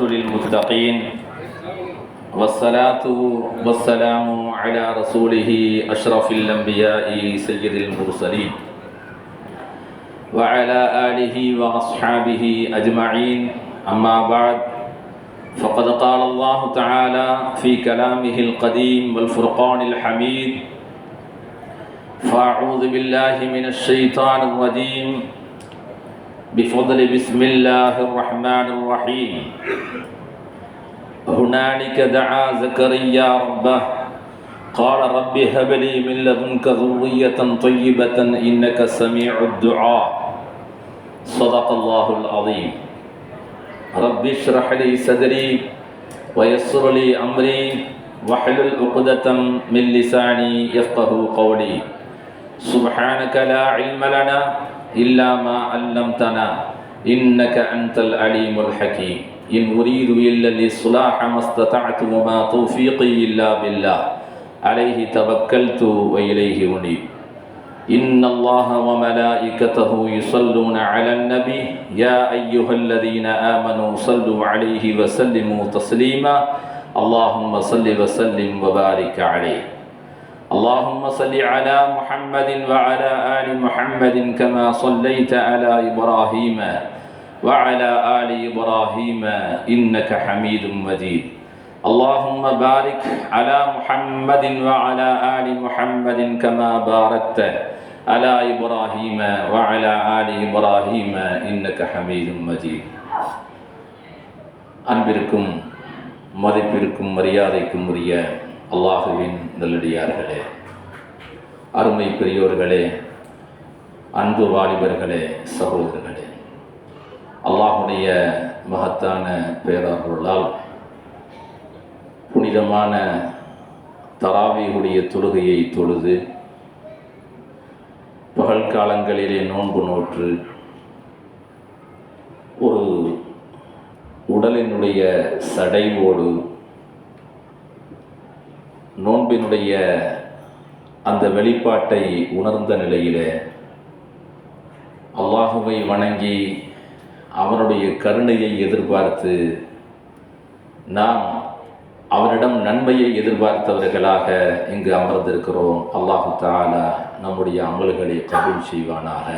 للمتقين والصلاة والسلام على رسوله أشرف الأنبياء سيد المرسلين وعلى آله وأصحابه أجمعين. أما بعد فقد قال الله تعالى في كلامه القديم والفرقان الحميد فأعوذ بالله من الشيطان الرجيم. بفضل بسم الله الرحمن الرحيم. هنالك دعا زكريا ربه. قال رب هب لي من لدنك ذرية طيبة إنك سميع الدعاء. صدق الله العظيم. رب اشرح لي صدري ويسر لي أمري واحلل عقدة من لساني يفقه قولي. سبحانك لا علم لنا إلا ما علمتنا. إنك أنت العليم الحكيم. إن أريد إلا الإصلاح ما استطعت وما توفيقي إلا بالله. عليه توكلت وإليه أنيب. إن الله وملائكته يصلون على النبي. يا أيها الذين آمنوا صلوا عليه وسلموا تسليما. اللهم صل وسلم وبارك عليه. اللهم صل على محمد وعلى آل محمد كما صليت على إبراهيم وعلى آل إبراهيم إنك حميد مجيد اللهم بارك على محمد وعلى آل محمد كما باركت على إبراهيم وعلى آل إبراهيم إنك حميد مجيد அன்பிற்கும் மதிப்பிற்கும் மரியாதைக்கும் உரிய அல்லாஹுவின் நல்லடியார்களே அருமை பெரியோர்களே அன்பு வாலிபர்களே சகோதரர்களே. அல்லாஹுடைய மகத்தான பேரர்களால் புனிதமான தராவியுடைய தொழுகையை தொழுது பகல் காலங்களிலே நோன்பு நோற்று ஒரு உடலினுடைய சடைவோடு நோன்பினுடைய அந்த வெளிப்பாட்டை உணர்ந்த நிலையிலே அல்லாஹுவை வணங்கி அவனுடைய கருணையை எதிர்பார்த்து நாம் அவரிடம் நன்மையை எதிர்பார்த்தவர்களாக இங்கு அமர்ந்திருக்கிறோம். அல்லாஹு தாலா நம்முடைய அமல்களை கபூல் செய்வானாக.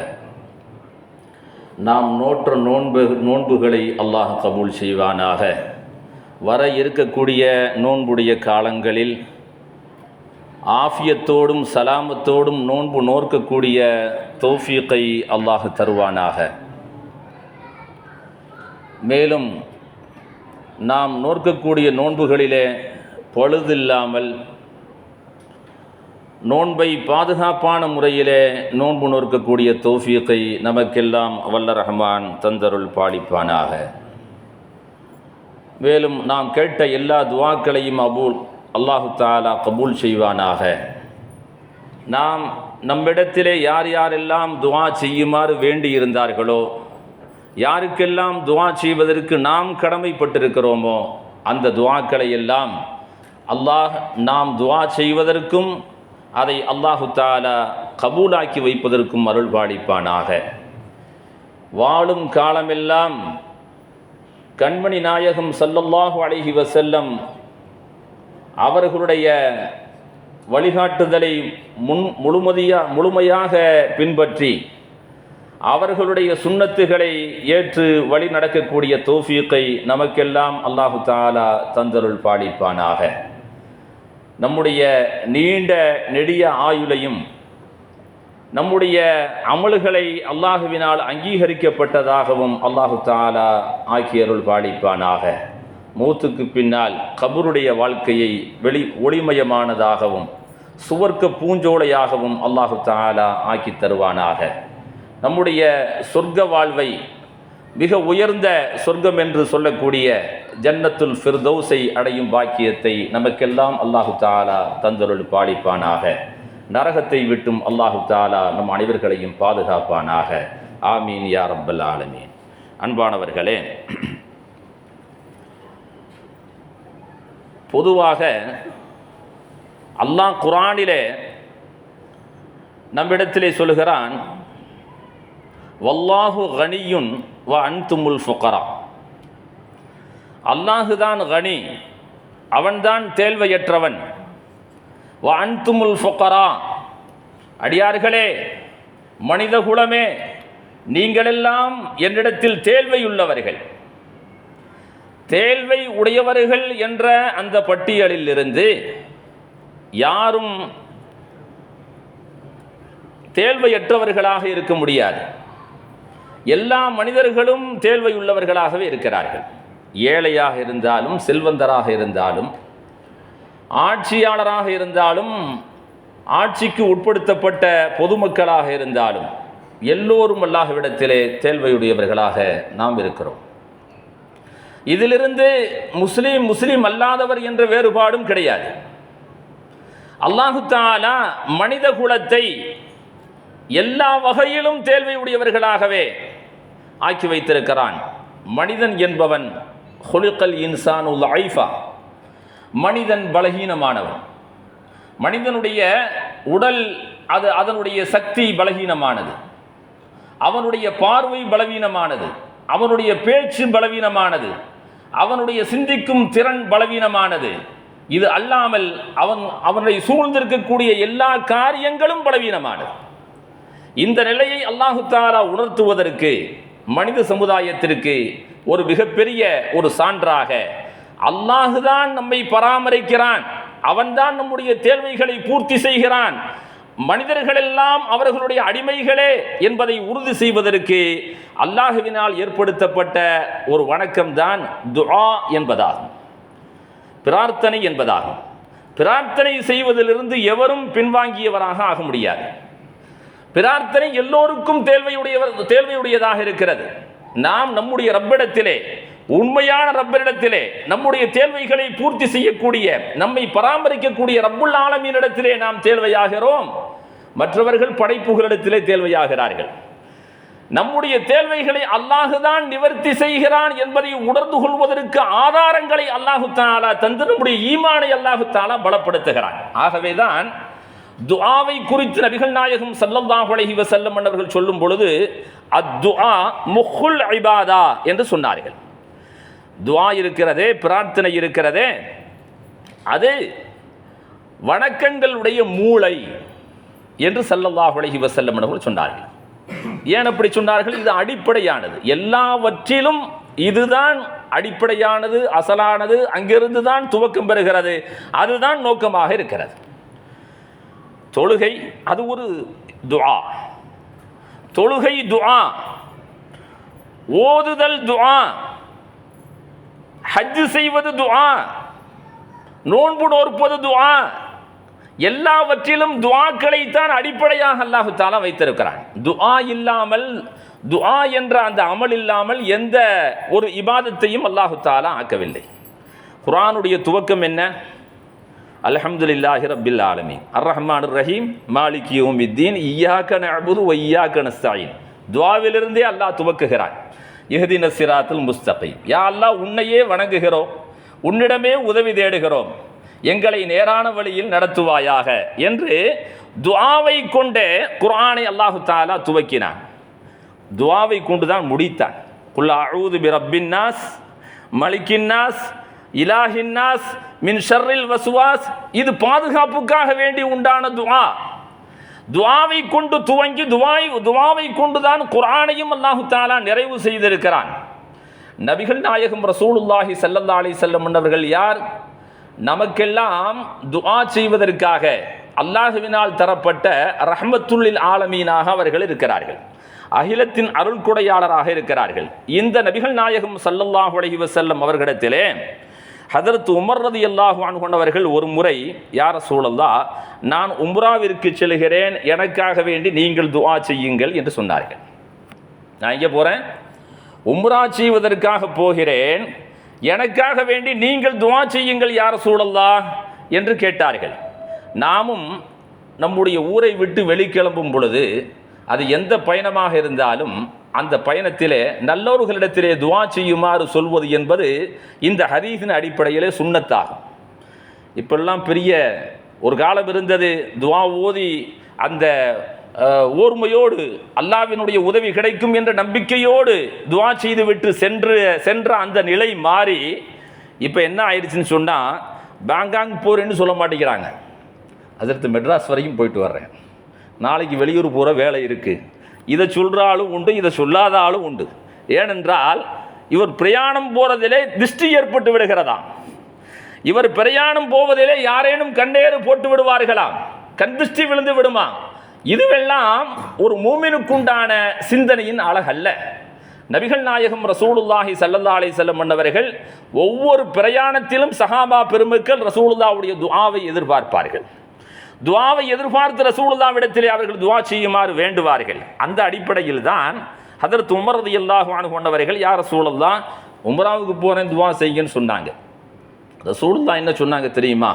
நாம் நோற்ற நோன்பு நோன்புகளை அல்லாஹ் கபூல் செய்வானாக. வர இருக்கக்கூடிய நோன்புடைய காலங்களில் ஆஃபியத்தோடும் சலாமத்தோடும் நோன்பு நோற்கக்கூடிய தோஃபியக்கை அல்லாஹ் தருவானாக. மேலும் நாம் நோற்கக்கூடிய நோன்புகளிலே பழுதில்லாமல் நோன்பை பாதுகாப்பான முறையிலே நோன்பு நோற்கக்கூடிய தோஃபியத்தை நமக்கெல்லாம் வல்ல ரஹ்மான் தந்தருள் பாலிப்பானாக. மேலும் நாம் கேட்ட எல்லா துவாக்களையும் அபூல் அல்லாஹு தாலா கபூல் செய்வானாக. நாம் நம்மிடத்திலே யார் யாரெல்லாம் துவா செய்யுமாறு வேண்டி இருந்தார்களோ யாருக்கெல்லாம் துவா செய்வதற்கு நாம் கடமைப்பட்டிருக்கிறோமோ அந்த துவாக்களை எல்லாம் அல்லாஹ் நாம் துவா செய்வதற்கும் அதை அல்லாஹு தாலா கபூலாக்கி வைப்பதற்கும் அருள் பாலிப்பானாக. வாழும் காலமெல்லாம் கண்மணி நாயகம் சல்லல்லாஹு அலைஹி வசல்லம் அவர்களுடைய வழிகாட்டுதலை முன் முழுமதியாக முழுமையாக பின்பற்றி அவர்களுடைய சுண்ணத்துகளை ஏற்று வழி நடக்கக்கூடிய தோஃபியத்தை நமக்கெல்லாம் அல்லாஹு தாலா தந்தருள் பாலிப்பானாக. நம்முடைய நீண்ட நெடிய ஆயுளையும் நம்முடைய அமல்களை அல்லாஹுவினால் அங்கீகரிக்கப்பட்டதாகவும் அல்லாஹு தாலா ஆக்கியருள் பாலிப்பானாக. மூத்துக்கு பின்னால் கபருடைய வாழ்க்கையை வெளி ஒளிமயமானதாகவும் சுவர்க்க பூஞ்சோலையாகவும் அல்லாஹு தாலா ஆக்கி தருவானாக. நம்முடைய சொர்க்க வாழ்வை மிக உயர்ந்த சொர்க்கம் என்று சொல்லக்கூடிய ஜன்னத்துல் ஃபிர்தௌஸை அடையும் பாக்கியத்தை நமக்கெல்லாம் அல்லாஹு தாலா தந்தருள் பாலிப்பானாக. நரகத்தை விட்டும் அல்லாஹு தாலா நம் அனைவர்களையும் பாதுகாப்பானாக. ஆமீன் யார் ரப்பல் ஆலமீன். அன்பானவர்களே பொதுவாக அல்லாஹ் குரானிலே நம்மிடத்திலே சொல்கிறான் வல்லாஹு கனியுன் வ அன்துமுல் ஃபுகரா. அல்லாஹுதான் கனி அவன்தான் தேல்வையற்றவன் வ அன்துமுல் ஃபுக்கரா அடியார்களே மனித குலமே நீங்களெல்லாம் என்னிடத்தில் தேல்வையுள்ளவர்கள் தேழ்வை உடையவர்கள் என்ற அந்த பட்டியலில் இருந்து யாரும் தேழ்வையற்றவர்களாக இருக்க முடியாது. எல்லா மனிதர்களும் தேல்வையுள்ளவர்களாகவே இருக்கிறார்கள். ஏழையாக இருந்தாலும் செல்வந்தராக இருந்தாலும் ஆட்சியாளராக இருந்தாலும் ஆட்சிக்கு உட்படுத்தப்பட்ட பொதுமக்களாக இருந்தாலும் எல்லோரும் அல்லாஹ்விடத்திலே தேழ்வையுடையவர்களாக நாம் இருக்கிறோம். இதிலிருந்து முஸ்லீம் முஸ்லீம் அல்லாதவர் என்ற வேறுபாடும் கிடையாது. அல்லாஹு தாலா மனித குலத்தை எல்லா வகையிலும் தேல்வையுடையவர்களாகவே ஆக்கி வைத்திருக்கிறான். மனிதன் என்பவன் ஹொலுக்கல் இன்சான் உல் ஐஃபா மனிதன் பலகீனமானவன். மனிதனுடைய உடல் அது அதனுடைய சக்தி பலகீனமானது. அவனுடைய பார்வை பலவீனமானது. அவனுடைய பேச்சு பலவீனமானது. அவனுடைய சிந்திக்கும் திறன் பலவீனமானது. இது அல்லாமல் அவன் அவனை சூழ்ந்திருக்கக்கூடிய எல்லா காரியங்களும் பலவீனமானது. இந்த நிலையை அல்லாஹு தாரா உணர்த்துவதற்கு மனித சமுதாயத்திற்கு ஒரு மிகப்பெரிய ஒரு சான்றாக அல்லாஹுதான் நம்மை பராமரிக்கிறான். அவன்தான் நம்முடைய தேவைகளை பூர்த்தி செய்கிறான். மனிதர்களெல்லாம் அவர்களுடைய அடிமைகளே என்பதை உறுதி செய்வதற்கு அல்லாஹுவினால் ஏற்படுத்தப்பட்ட ஒரு வணக்கம்தான் துஆ என்பதாகும். பிரார்த்தனை என்பதாகும். பிரார்த்தனை செய்வதிலிருந்து எவரும் பின்வாங்கியவராக ஆக முடியாது. பிரார்த்தனை எல்லோருக்கும் தேவையுடையவர் தேவையுடையதாக இருக்கிறது. நாம் நம்முடைய ரப்பிடத்திலே உண்மையான ரப்பரிடத்திலே நம்முடைய தேவைகளை பூர்த்தி செய்யக்கூடிய நம்மை பராமரிக்கக்கூடிய ரப்புல் ஆலமீனிடத்திலே நாம் தேவையாகிறோம். மற்றவர்கள் படைப்புகளிடத்திலே தேர்வையாகிறார்கள். நம்முடைய தேவைகளை அல்லாஹுதான் நிவர்த்தி செய்கிறான் என்பதை உணர்ந்து கொள்வதற்கு ஆதாரங்களை அல்லாஹு தாலா தந்து நம்முடைய ஈமானை அல்லாஹு தாலா பலப்படுத்துகிறான். ஆகவேதான் துஆவை குறித்து நபிகள் நாயகம் ஸல்லல்லாஹு அலைஹி வசல்லம் அவர்கள் சொல்லும் பொழுது அத்துஆ முஹுல் ஐபாதா என்று சொன்னார்கள். துஆ இருக்கிறதே பிரார்த்தனை இருக்கிறதே அது வணக்கங்களுடைய மூளை. என்று ஸல்லல்லாஹு உலகி வசல்லம் அவர்கள் சொன்னார்கள். ஏன் அப்படி சொன்னார்கள்? இது அடிப்படையானது. எல்லாவற்றிலும் இதுதான் அடிப்படையானது அசலானது அங்கிருந்து தான் துவக்கம் பெறுகிறது. அதுதான் நோக்கமாக இருக்கிறது. தொழுகை அது ஒரு துஆ. தொழுகை துஆ. ஓதுதல் துஆ. ஹஜ் செய்வது துஆ. நோன்பு நோற்பது துஆ. எல்லாவற்றிலும் துவாக்களைத்தான் அடிப்படையாக அல்லாஹு தாலா வைத்திருக்கிறான். துஆ இல்லாமல் துஆ என்ற அந்த அமல் இல்லாமல் எந்த ஒரு இபாதத்தையும் அல்லாஹு தாலா ஆக்கவில்லை. குரானுடைய துவக்கம் என்ன? அல்ஹம்துலில்லாஹி ரபில் ஆலமி அர் ரஹ்மான் ரஹீம் மாலிக் யோமித்தீன் இய்யாக நஅபுது வ இய்யாக நஸ்தஈன் அல்லாஹ் துவக்குகிறான். இஹ்தின சிராத்தில் முஸ்தபை யா அல்லாஹ் உன்னையே வணங்குகிறோம். உன்னிடமே உதவி தேடுகிறோம். எங்களை நேரான வழியில் நடத்துவாயாக என்று துவாவை கொண்டே குரானை அல்லாஹு தாலா துவக்கினான். துவாவை கொண்டு தான் முடித்தான் குல்லா அழுது பிரபின்னாஸ் மலிக்கின்னாஸ் இலாஹின்னாஸ் மின் ஷர்ரில் வசுவாஸ் இது பாதுகாப்புக்காக வேண்டி உண்டான துவா. துவாவை கொண்டு துவங்கி துவாய் துவாவை கொண்டு தான் குரானையும் அல்லாஹு தாலா நிறைவு செய்திருக்கிறான். நபிகள் நாயகம் ரசூலுல்லாஹி ஸல்லல்லாஹு அலைஹி வஸல்லம் அவர்கள் யார்? நமக்கெல்லாம் துஆ செய்வதற்காக அல்லாஹுவினால் தரப்பட்ட ரஹமத்துள்ளில் ஆலமீனாக அவர்கள் இருக்கிறார்கள். அகிலத்தின் அருள் கொடையாளராக இருக்கிறார்கள். இந்த நபிகள் நாயகம் சல்லல்லாஹு அலஹி வசல்லம் அவர்களிடத்திலே ஹதரத் உமர் ரதி அல்லாஹு அன்கொண்டவர்கள் ஒரு முறை யார சூழல்லா நான் உம்ராவிற்கு செல்கிறேன். எனக்காக வேண்டி நீங்கள் துவா செய்யுங்கள் என்று சொன்னார்கள். நான் இங்கே போகிறேன் உம்ரா செய்வதற்காக போகிறேன். எனக்காக வேண்டி நீங்கள் துவா செய்யுங்கள் யார் சூழல்லா என்று கேட்டார்கள். நாமும் நம்முடைய ஊரை விட்டு வெளிக்கிளம்பும் பொழுது அது எந்த பயணமாக இருந்தாலும் அந்த பயணத்திலே நல்லவர்களிடத்திலே துவா செய்யுமாறு சொல்வது என்பது இந்த ஹரீஸின் அடிப்படையிலே சுண்ணத்தாகும். இப்பெல்லாம் பெரிய ஒரு காலம் இருந்தது துவா ஓதி அந்த ஓர்மையோடு அல்லாவினுடைய உதவி கிடைக்கும் என்ற நம்பிக்கையோடு துவா செய்துவிட்டு சென்று சென்ற அந்த நிலை மாறி இப்போ என்ன ஆயிடுச்சுன்னு சொன்னால் பேங்காங் போகிறேன்னு சொல்ல மாட்டேங்கிறாங்க. அதற்கு மெட்ராஸ் வரைக்கும் போயிட்டு வர்றேன். நாளைக்கு வெளியூர் போகிற வேலை இருக்குது இதை சொல்கிற ஆளும் உண்டு இதை சொல்லாத ஆளும் உண்டு. ஏனென்றால் இவர் பிரயாணம் போகிறதிலே திருஷ்டி ஏற்பட்டு விடுகிறதாம். இவர் பிரயாணம் போவதிலே யாரேனும் கண்ணேறு போட்டு விடுவார்களாம். கண் திருஷ்டி விழுந்து விடுமா இதுவெல்லாம் ஒரு மூமினுக்குண்டான சிந்தனையின் அழகல்ல. நபிகள் நாயகம் ரசூலுல்லாஹி சல்லல்லா அலைஹி செல்லம் மன்னவர்கள் ஒவ்வொரு பிரயாணத்திலும் சஹாபா பெருமக்கள் ரசூலுல்லாவுடைய துவாவை எதிர்பார்ப்பார்கள். துவாவை எதிர்பார்த்து ரசூலுல்லாவிடத்திலே அவர்கள் துவா செய்யுமாறு வேண்டுவார்கள். அந்த அடிப்படையில் தான் அதற்கு உமரது ரலியல்லாஹு கொண்டவர்கள் யார் ரசூலுல்லாஹ் உம்ராவுக்கு போகிறேன் துவா செய்யுன்னு சொன்னாங்க. ரசூலுல்லா என்ன சொன்னாங்க தெரியுமா?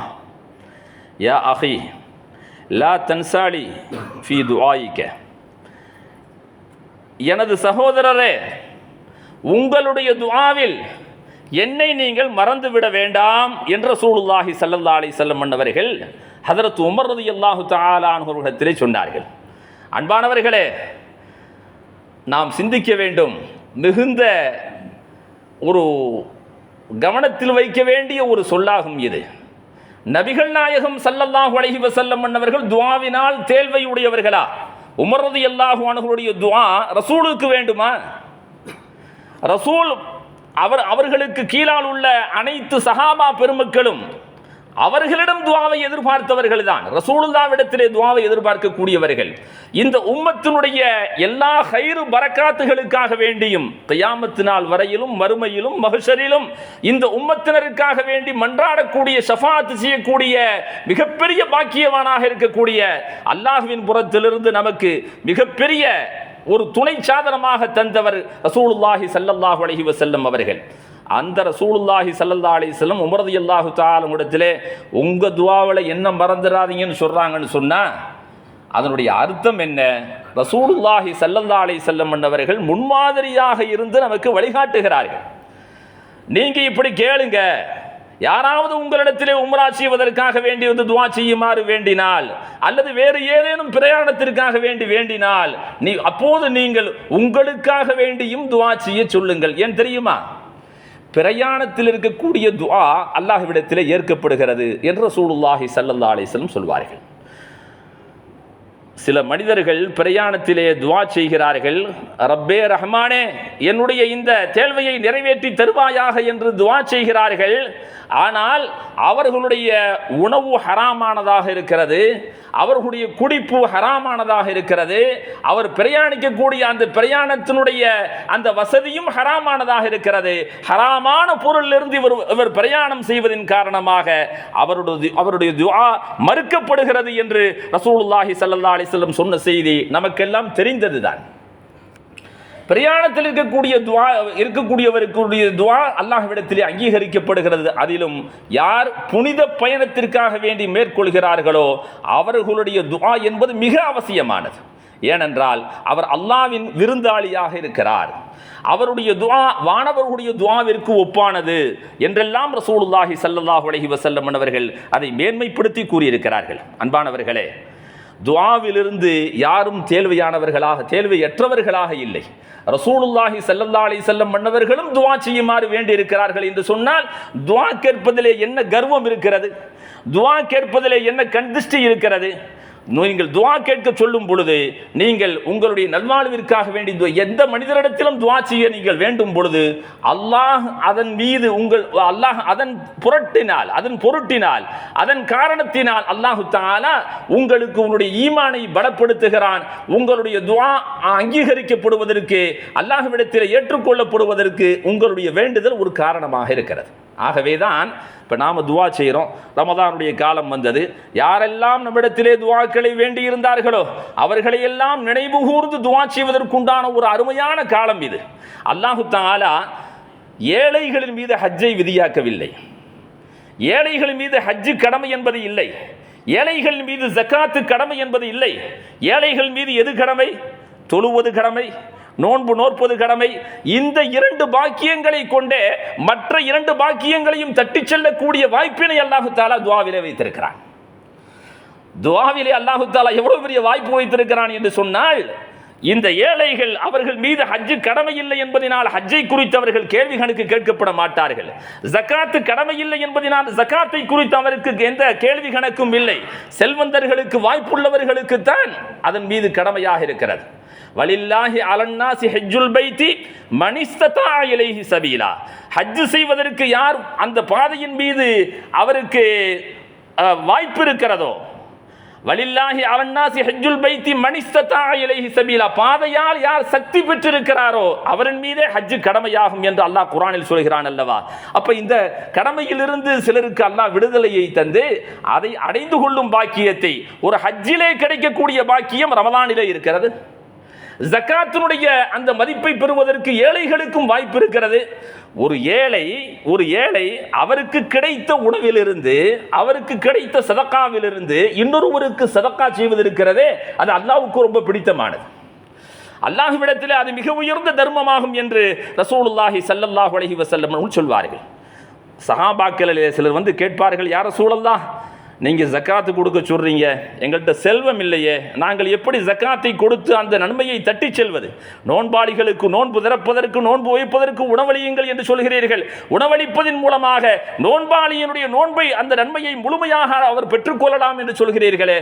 யா அஹி லா தன்சாலி ஃபி துஆயிக்க எனது சகோதரரே உங்களுடைய துஆவில் என்னை நீங்கள் மறந்துவிட வேண்டாம் என்ற சூழலாகி சல்லல்லா அலி செல்லம் மன்னவர்கள் ஹதரத் உமர் ரதி அல்லாஹு தாலான்களிடத்திலே சொன்னார்கள். அன்பானவர்களே நாம் சிந்திக்க வேண்டும். மிகுந்த ஒரு கவனத்தில் வைக்க வேண்டிய ஒரு சொல்லாகும் இது. நபிகள் நாயகம் சல்லல்லாஹு அலைஹி வசல்லம் மன்னவர்கள் துவாவினால் தேல்வை உடையவர்களா உமரது எல்லாஹு அணுகளுடைய துவா ரசூலுக்கு வேண்டுமா? ரசூல் அவர் அவர்களுக்கு கீழால் உள்ள அனைத்து சஹாபா பெருமக்களும் அவர்களிடம் துவாவை எதிர்பார்த்தவர்கள் தான் ரசூலுல்லாவிடத்திலே துவாவை எதிர்பார்க்கக்கூடியவர்கள். இந்த உம்மத்தினுடைய எல்லா ஹைரு பரக்காத்துகளுக்காக வேண்டியும் கயாமத்து நாள் வரையிலும் மறுமையிலும் மகுஷரிலும் இந்த உம்மத்தினருக்காக வேண்டி மன்றாடக்கூடிய ஷஃபாத்து செய்யக்கூடிய மிகப்பெரிய பாக்கியவானாக இருக்கக்கூடிய அல்லாஹுவின் புறத்திலிருந்து நமக்கு மிகப்பெரிய ஒரு துணை சாதனமாக தந்தவர் ரசூலுல்லாஹி சல்லல்லாஹு அலஹி வசல்லம் அவர்கள். அந்த ரசூலுல்லாஹி சல்லல்லா அலைஹி வஸல்லம் உமர் ரலியல்லாஹு தஆலா இடத்திலே உங்கள் துவாவில் என்ன மறந்துடாதீங்கன்னு சொல்கிறாங்கன்னு சொன்னால் அதனுடைய அர்த்தம் என்ன? ரசூலுல்லாஹி சல்லல்லா அலி செல்லம் அவர்கள் முன்மாதிரியாக இருந்து நமக்கு வழிகாட்டுகிறார்கள். நீங்கள் இப்படி கேளுங்க யாராவது உங்களிடத்திலே உம்ரா செய்வதற்காக வேண்டி வந்து துவா செய்யுமாறு வேண்டினால் அல்லது வேறு ஏதேனும் பிரயாணத்திற்காக வேண்டி வேண்டினால் நீ அப்போது நீங்கள் உங்களுக்காக வேண்டியும் துவா செய்ய சொல்லுங்கள். ஏன் தெரியுமா? பிரயாணத்தில் இருக்கக்கூடிய துஆ அல்லாஹ்விடத்தில் ஏற்கப்படுகிறது என்று சூடுல்லாஹி சல்லல்லா அலிஸ்லம் சொல்வார்கள். சில மனிதர்கள் பிரயாணத்திலே துவா செய்கிறார்கள் ரப்பே ரஹ்மானே என்னுடைய இந்த தேழ்வையை நிறைவேற்றி தருவாயாக என்று துவா செய்கிறார்கள். ஆனால் அவர்களுடைய உணவு ஹராமானதாக இருக்கிறது அவர்களுடைய குடிப்பு ஹராமானதாக இருக்கிறது அவர் பிரயாணிக்கக்கூடிய அந்த பிரயாணத்தினுடைய அந்த வசதியும் ஹராமானதாக இருக்கிறது. ஹராமான பொருளிலிருந்து இவர் இவர் பிரயாணம் செய்வதன் காரணமாக அவருடைய அவருடைய துவா மறுக்கப்படுகிறது என்று ரசூலுல்லாஹி ஸல்லல்லாஹு வஸல்லம் சொன்ன செய்தி நமக்கெல்லாம் தெரிந்தது தான் பிரயாணத்தில் இருக்கக்கூடிய துவா இருக்கக்கூடியவருக்குடைய துவா அல்லாஹ்விடத்திலே அங்கீகரிக்கப்படுகிறது. அதிலும் யார் புனித பயணத்திற்காக வேண்டி மேற்கொள்கிறார்களோ அவர்களுடைய துவா என்பது மிக அவசியமானது. ஏனென்றால் அவர் அல்லாவின் விருந்தாளியாக இருக்கிறார். அவருடைய துவா வானவர்களுடைய துவாவிற்கு ஒப்பானது என்றெல்லாம் ரசூலுல்லாஹி ஸல்லல்லாஹு அலைஹி வசல்லம் அவர்கள் அதை மேன்மைப்படுத்தி கூறியிருக்கிறார்கள். அன்பானவர்களே துவாவிலிருந்து யாரும் தேல்வையானவர்களாக தேல்வையற்றவர்களாக இல்லை. ரசூலுல்லாஹி சல்லல்லா அலி செல்லம் மன்னவர்களும் துவா செய்யுமாறு வேண்டி இருக்கிறார்கள் என்று சொன்னால் துவா கேட்பதிலே என்ன கர்வம் இருக்கிறது? துவா கேட்பதிலே என்ன கண்திஷ்டி இருக்கிறது? நீங்கள் துவா கேட்க சொல்லும் பொழுது நீங்கள் உங்களுடைய நல்வாழ்விற்காக வேண்டி எந்த மனிதரிடத்திலும் துவா செய்ய நீங்கள் வேண்டும் பொழுது அல்லாஹ் அதன் மீது உங்கள் அல்லாஹ் அதன் புரட்டினால் அதன் பொருட்டினால் அதன் காரணத்தினால் அல்லாஹு தாலா உங்களுக்கு உங்களுடைய ஈமானை பலப்படுத்துகிறான். உங்களுடைய துவா அங்கீகரிக்கப்படுவதற்கு அல்லாஹ்விடத்தில் ஏற்றுக்கொள்ளப்படுவதற்கு உங்களுடைய வேண்டுதல் ஒரு காரணமாக இருக்கிறது. ஆகவே தான் இப்போ நாம் துவா செய்கிறோம் ரமதானுடைய காலம் வந்தது. யாரெல்லாம் நம்மிடத்திலே துவாக்களை வேண்டி இருந்தார்களோ அவர்களை எல்லாம் நினைவு கூர்ந்து துவா செய்வதற்குண்டான ஒரு அருமையான காலம் இது. அல்லாஹு தாலா ஏழைகளின் மீது ஹஜ்ஜை விதியாக்கவில்லை. ஏழைகள் மீது ஹஜ்ஜு கடமை என்பது இல்லை. ஏழைகள் மீது ஜக்காத்து கடமை என்பது இல்லை. ஏழைகள் மீது எது கடமை? தொழுவது கடமை. நோன்பு நோற்பது கடமை. இந்த இரண்டு பாக்கியங்களை கொண்டே மற்ற இரண்டு பாக்கியங்களையும் தட்டிச் செல்லக்கூடிய வாய்ப்பினை அல்லாஹு தாலா துவாவிலே வைத்திருக்கிறான். துவாவிலே அல்லாஹு தாலா எவ்வளவு பெரிய வாய்ப்பு வைத்திருக்கிறான் என்று சொன்னால் இந்த ஏழைகள் அவர்கள் மீது ஹஜ்ஜு கடமை இல்லை என்பதனால் ஹஜ்ஜை குறித்து அவர்கள் கேள்வி கணக்கு கேட்கப்பட மாட்டார்கள். ஜக்காத்து கடமை இல்லை என்பதனால் ஜக்காத்தை குறித்து அவருக்கு எந்த கேள்வி கணக்கும் இல்லை. செல்வந்தர்களுக்கு வாய்ப்புள்ளவர்களுக்கு தான் அதன் மீது கடமையாக இருக்கிறது. வலில்லாஹி அலன்னாசி ஹஜ்ஜுல் பைத்தி மணிஸ்ததா இலைஹி சபீலா. ஹஜ்ஜு செய்வதற்கு யார் அந்த பாதையின் மீது அவருக்கு வாய்ப்பு இருக்கிறதோ? வலில்லாஹி அலன்னாசி ஹஜ்ஜுல் பைத்தி மணிஸ்ததா இலைஹி சபீலா. பாதையால் யார் சக்தி பெற்றிருக்கிறாரோ அவரின் மீதே ஹஜ்ஜு கடமையாகும் என்று அல்லாஹ் குரானில் சொல்கிறான் அல்லவா? அப்போ இந்த கடமையிலிருந்து சிலருக்கு அல்லாஹ் விடுதலையை தந்து அதை அடைந்து கொள்ளும் பாக்கியத்தை ஒரு ஹஜ்ஜிலே கிடைக்கக்கூடிய பாக்கியம் ரமலானிலே இருக்கிறது. ஜக்காத்தினுடைய அந்த மதிப்பை பெறுவதற்கு ஏழைகளுக்கும் வாய்ப்பு இருக்கிறது. ஒரு ஏழை ஒரு ஏழை அவருக்கு கிடைத்த உணவிலிருந்து அவருக்கு கிடைத்த சதக்காவிலிருந்து இன்னொருவருக்கு சதக்கா செய்வது அது அல்லாவுக்கு ரொம்ப பிடித்தமானது. அல்லாஹுவிடத்தில் அது மிக உயர்ந்த தர்மமாகும் என்று ரசூலுல்லாஹி சல்லல்லாஹு அலஹி வசல்லம் சொல்வார்கள். சஹாபாக்களில் சிலர் வந்து கேட்பார்கள் யார சூழல்லா நீங்கள் ஜக்காத்து கொடுக்க சொல்கிறீங்க எங்கள்கிட்ட செல்வம் இல்லையே. நாங்கள் எப்படி ஜக்காத்தை கொடுத்து அந்த நன்மையை தட்டிச் செல்வது? நோன்பாளிகளுக்கு நோன்பு திறப்பதற்கு நோன்பு வைப்பதற்கு உணவளியுங்கள் என்று சொல்கிறீர்கள். உணவளிப்பதின் மூலமாக நோன்பாளியினுடைய நோன்பை அந்த நன்மையை முழுமையாக அவர் பெற்றுக்கொள்ளலாம் என்று சொல்கிறீர்களே.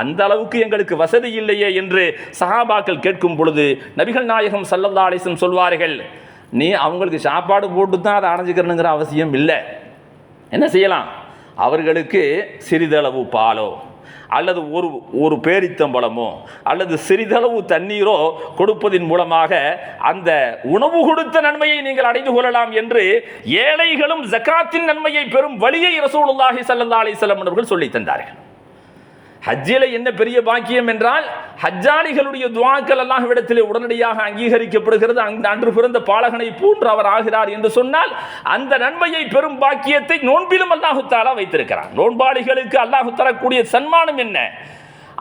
அந்த அளவுக்கு எங்களுக்கு வசதி இல்லையே என்று சஹாபாக்கள் கேட்கும் பொழுது நபிகள் நாயகம் சல்லல்லா அலிசம் சொல்வார்கள் நீ அவங்களுக்கு சாப்பாடு போட்டு தான் அதை அடைஞ்சிக்கிறணுங்கிற அவசியம் இல்லை. என்ன செய்யலாம்? அவர்களுக்கு சிறிதளவு பாலோ அல்லது ஒரு ஒரு பேரித்தம்பழமோ அல்லது சிறிதளவு தண்ணீரோ கொடுப்பதின் மூலமாக அந்த உணவு கொடுத்த நன்மையை நீங்கள் அடைந்து கொள்ளலாம் என்று ஏழைகளும் ஜக்காத்தின் நன்மையை பெறும் வழியை ரசூலுல்லாஹி சல்லா அலைஹி அவர்கள் சொல்லித் தந்தார்கள். ஹஜ்ஜில என்ன பெரிய பாக்கியம் என்றால் ஹஜ்ஜானிகளுடைய துவாக்கள் அல்லாஹ்விடத்திலே உடனடியாக அங்கீகரிக்கப்படுகிறது. அந்த அன்று பிறந்த பாலகனை போன்று அவர் ஆகிறார் என்று சொன்னால் அந்த நன்மையை பெரும் பாக்கியத்தை நோன்பிலும் அல்லாஹுத்தாலா வைத்திருக்கிறார் நோன்பாளிகளுக்கு அல்லாஹு தரக்கூடிய சன்மானம் என்ன?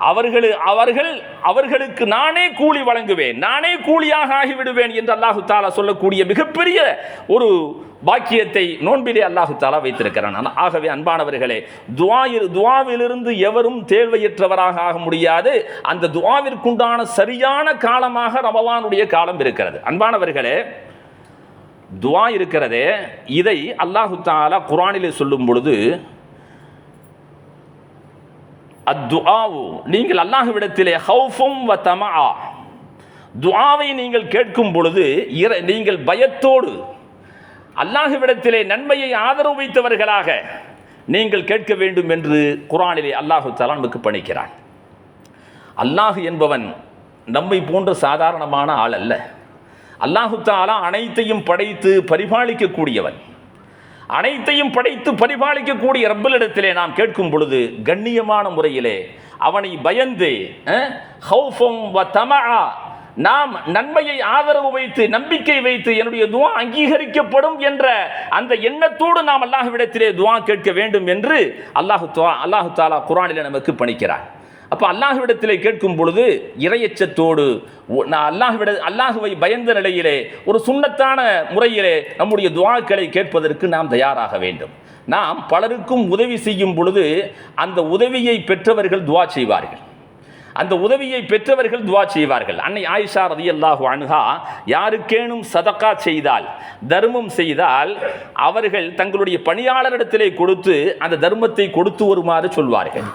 அவர்கள் அவர்கள் அவர்களுக்கு நானே கூலி வழங்குவேன் நானே கூலியாக ஆகிவிடுவேன் என்று அல்லாஹு தாலா சொல்லக்கூடிய மிகப்பெரிய ஒரு பாக்கியத்தை நோன்பிலே அல்லாஹு தாலா வைத்திருக்கிறான். ஆகவே அன்பானவர்களே துவாயில் துவாவிலிருந்து எவரும் தேர்வையற்றவராக ஆக முடியாது. அந்த துவாவிற்குண்டான சரியான காலமாக ரமவானுடைய காலம் இருக்கிறது. அன்பானவர்களே துவா இருக்கிறதே இதை அல்லாஹு தாலா குரானிலே சொல்லும் பொழுது அத்துஆவு. நீங்கள் அல்லாஹுவிடத்திலே ஹவுஃபும் வ தமஆ. துஆவை நீங்கள் கேட்கும் பொழுது இற- நீங்கள் பயத்தோடு அல்லாஹுவிடத்திலே நன்மையை ஆதரவு வைத்தவர்களாக நீங்கள் கேட்க வேண்டும் என்று குரானிலே அல்லாஹு தலானுக்கு பணிக்கிறான். அல்லாஹு என்பவன் நம்மை போன்ற சாதாரணமான ஆள் அல்ல அல்லாஹு தாலா அனைத்தையும் படைத்து பரிபாலிக்கக்கூடியவன். அனைத்தையும் படைத்து பரிபாலிக்கக்கூடிய ரப்பலிடத்திலே நாம் கேட்கும் பொழுது கண்ணியமான முறையிலே அவனை பயந்து அஹ், வ தமஆ, நாம் நன்மையை ஆதரவு வைத்து நம்பிக்கை வைத்து என்னுடைய துவா அங்கீகரிக்கப்படும் என்ற அந்த எண்ணத்தோடு நாம் அல்லாஹ்விடத்திலே துவா கேட்க வேண்டும் என்று அல்லாஹு அல்லாஹு தாலா குரானில நமக்கு பணிக்கிறார். அப்போ அல்லாஹ்விடத்திலே கேட்கும் பொழுது இரையச்சத்தோடு ஒ- நான் அல்லாஹ்விட அல்லாஹுவை பயந்த நிலையிலே ஒரு சுண்ணத்தான முறையிலே நம்முடைய துவாக்களை கேட்பதற்கு நாம் தயாராக வேண்டும். நாம் பலருக்கும் உதவி செய்யும் பொழுது அந்த உதவியை பெற்றவர்கள் துவா செய்வார்கள். அந்த உதவியை பெற்றவர்கள் துவா செய்வார்கள். அன்னை ஆயிஷா ரதியல்லாஹு அணுகா யாருக்கேனும் சதக்கா செய்தால் தர்மம் செய்தால் அவர்கள் தங்களுடைய பணியாளரிடத்திலே கொடுத்து அந்த தர்மத்தை கொடுத்து வருமாறு சொல்வார்கள்.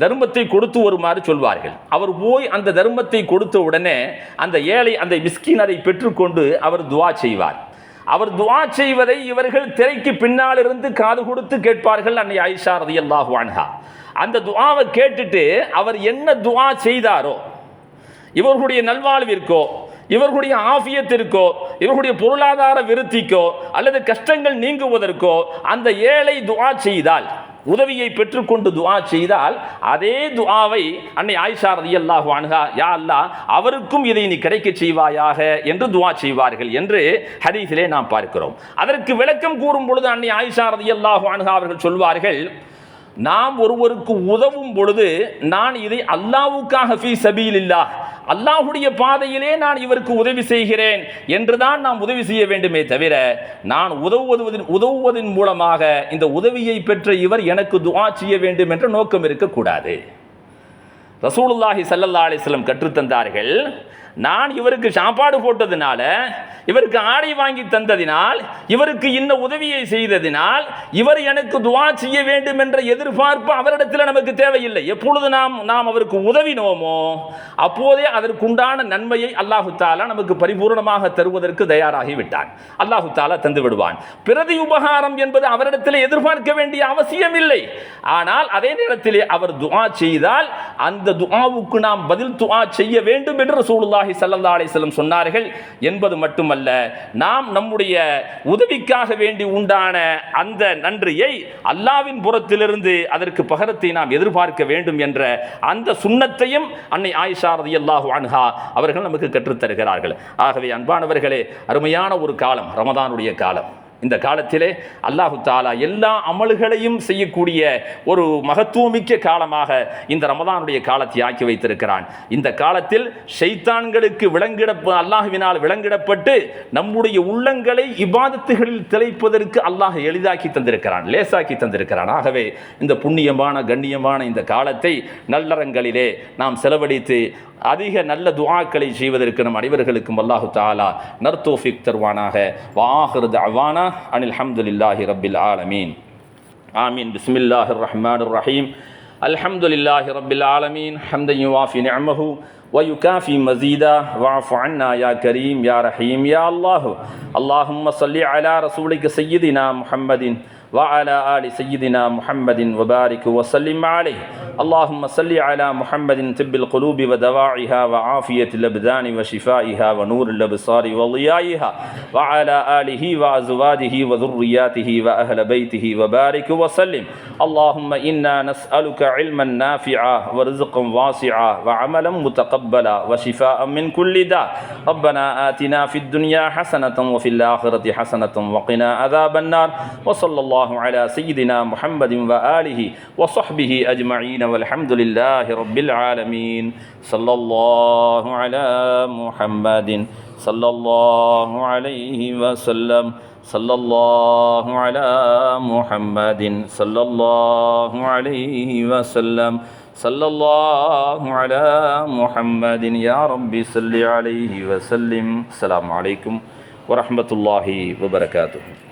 தர்மத்தை கொடுத்து வருமாறு சொல்வார்கள். அவர் போய் அந்த தர்மத்தை கொடுத்த உடனே அந்த ஏழை அந்த மிஸ்கின் அதை பெற்றுக்கொண்டு அவர் துவா செய்வார். அவர் துவா செய்வதை இவர்கள் திரைக்கு பின்னால் இருந்து காது கொடுத்து கேட்பார்கள் அன்னை ஆயிஷா ரதியல்லாஹு அன்ஹா. அந்த துவாவை கேட்டுட்டு அவர் என்ன துவா செய்தாரோ இவர்களுடைய நல்வாழ்விற்கோ இவர்களுடைய ஆஃபியத்திற்கோ இவர்களுடைய பொருளாதார விருத்திக்கோ அல்லது கஷ்டங்கள் நீங்குவதற்கோ அந்த ஏழை துவா செய்தால் உதவியை பெற்றுக்கொண்டு துவா செய்தால் அதே துவாவை அன்னை ஆயிஷா ரதியல்லாஹு அன்ஹா யா அல்லாஹ் அவருக்கும் இதை நீ கிடைக்கச் செய்வாயாக என்று துவா செய்வார்கள் என்று ஹதீஸிலே நாம் பார்க்கிறோம். அதற்கு விளக்கம் கூறும் பொழுது அன்னை ஆயிஷா ரதியல்லாஹு அன்ஹா அவர்கள் சொல்வார்கள் நாம் ஒருவருக்கு உதவும் பொழுது நான் இதை அல்லாவுக்காக ஃபீ சபீலில்லா அல்லாஹுடைய பாதையிலே நான் இவருக்கு உதவி செய்கிறேன் என்றுதான் நாம் உதவி செய்ய வேண்டுமே தவிர நான் உதவுவதின் உதவுவதன் மூலமாக இந்த உதவியை பெற்ற இவர் எனக்கு துவா செய்ய வேண்டும் என்ற நோக்கம் இருக்கக்கூடாது. ரசூலுல்லாஹி சல்லல்லா அலிஸ்லம் கற்றுத்தந்தார்கள் நான் இவருக்கு சாப்பாடு போட்டதினால இவருக்கு ஆடை வாங்கி தந்ததினால் இவருக்கு இன்ன உதவியை செய்ததினால் இவர் எனக்கு துவா செய்ய வேண்டும் என்ற எதிர்பார்ப்பு அவரிடத்தில் நமக்கு தேவையில்லை. எப்பொழுது நாம் நாம் அவருக்கு உதவினோமோ அப்போதே அதற்குண்டான நன்மையை அல்லாஹு தாலா நமக்கு பரிபூர்ணமாக தருவதற்கு தயாராகி விட்டான். அல்லாஹு தாலா தந்து விடுவான். பிரதி உபகாரம் என்பது அவரிடத்தில் எதிர்பார்க்க வேண்டிய அவசியம் இல்லை ஆனால் அதே நேரத்திலே அவர் துவா செய்தால் அந்த துவாவுக்கு நாம் பதில் துவா செய்ய வேண்டும் என்று ரசூலுல்லாஹி சல்லா அலைஹி சொன்னார்கள் என்பது மட்டுமல்ல நாம் நம்முடைய உதவிக்காக வேண்டி உண்டான அந்த நன்றியை அல்லாவின் புறத்திலிருந்து அதற்கு பகரத்தை நாம் எதிர்பார்க்க வேண்டும் என்ற அந்த சுண்ணத்தையும் அன்னை ஆயிஷா அல்லாஹ் அன்ஹா அவர்கள் நமக்கு கற்றுத் தருகிறார்கள் ஆகவே அன்பானவர்களே அருமையான ஒரு காலம் ரமதானுடைய காலம். இந்த காலத்திலே அல்லாஹு தாலா எல்லா அமல்களையும் செய்யக்கூடிய ஒரு மகத்துவமிக்க காலமாக இந்த ரமதானுடைய காலத்தை ஆக்கி வைத்திருக்கிறான். இந்த காலத்தில் ஷைத்தான்களுக்கு விளங்கிட அல்லாஹுவினால் விளங்கிடப்பட்டு நம்முடைய உள்ளங்களை இபாதத்துகளில் திளைப்பதற்கு அல்லாஹ் எளிதாக்கி தந்திருக்கிறான் லேசாக்கி தந்திருக்கிறான். ஆகவே இந்த புண்ணியமான கண்ணியமான இந்த காலத்தை நல்லறங்களிலே நாம் செலவழித்து அதிக நல்ல துவாக்களை செய்வதற்கு நம் அனைவர்களுக்கும் அல்லாஹு தாலா நர்தோஃபிக் தருவானாக. வாஹிர் அவானா عن الحمد لله رب العالمين آمين بسم الله الرحمن الرحيم الحمد لله رب العالمين حمدا يوافي نعمه ويكافي مزيدا واعف عنا يا كريم يا رحيم يا الله اللهم صل على رسولك سيدنا محمد وعلى آل سيدنا محمد وبارك وسلم عليه اللهم صل على محمد طب القلوب ودواعها وعافية الأبدان وشفائها ونور الأبصار وضيائها وعلى آله وأزواجه وذرياته وأهل بيته وبارك وسلم. اللهم إنا نسألك علما نافعا ورزقا واسعا وعملا متقبلا وشفاء من كل داء. ربنا آتنا في الدنيا حسنة وفي الآخرة حسنة وقنا عذاب النار. وصلى الله على سيدنا محمد وآله وصحبه أجمعين. والحمد لله رب العالمين. صلى الله على محمد. صلى الله عليه وسلم. صلى الله على محمد. صلى الله عليه وسلم. صلى الله على محمد. يا رب صل عليه وسلم. السلام عليكم ورحمة الله وبركاته.